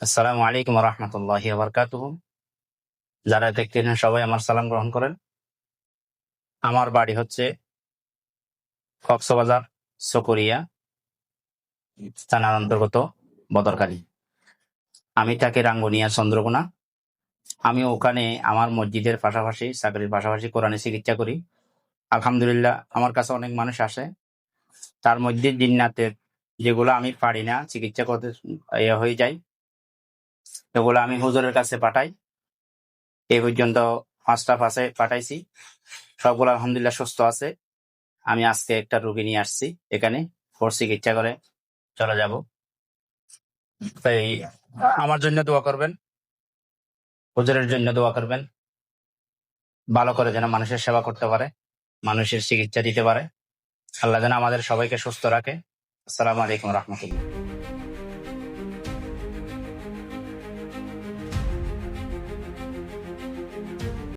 আসসালামু আলাইকুম রহমতুল্লাহ বরকাত যারা দেখতেন সবাই আমার সালাম গ্রহণ করেন। আমার বাড়ি হচ্ছে কক্সবাজার সকরিয়া থানার অন্তর্গত বদরকালী। আমি থাকি রাঙ্গুনিয়া, চন্দ্রকোনা। আমি ওখানে আমার মসজিদের পাশাপাশি, চাকরির পাশাপাশি কোরআনে চিকিৎসা করি। আলহামদুলিল্লাহ, আমার কাছে অনেক মানুষ আসে। তার মধ্যে জিন্নাতের যেগুলো আমি পারি না, চিকিৎসা করতে হয়ে যায়। এগুলো আমি হুজুরের কাছে পাঠাই। এ পর্যন্ত পাঁচটা পাশে পাঠাইছি। সবগুলো আলহামদুলিল্লাহ সুস্থ আছে। আমি আজকে একটা রুগী নিয়ে আসছি এখানে, ওর চিকিৎসা করে চলে যাব। তাই আমার জন্য দোয়া করবেন, হুজুরের জন্য দোয়া করবেন। ভালো করে যেন মানুষের সেবা করতে পারে, মানুষের চিকিৎসা দিতে পারে। আল্লাহ যেন আমাদের সবাইকে সুস্থ রাখে। আসসালামু আলাইকুম রহমতুল্লাহ।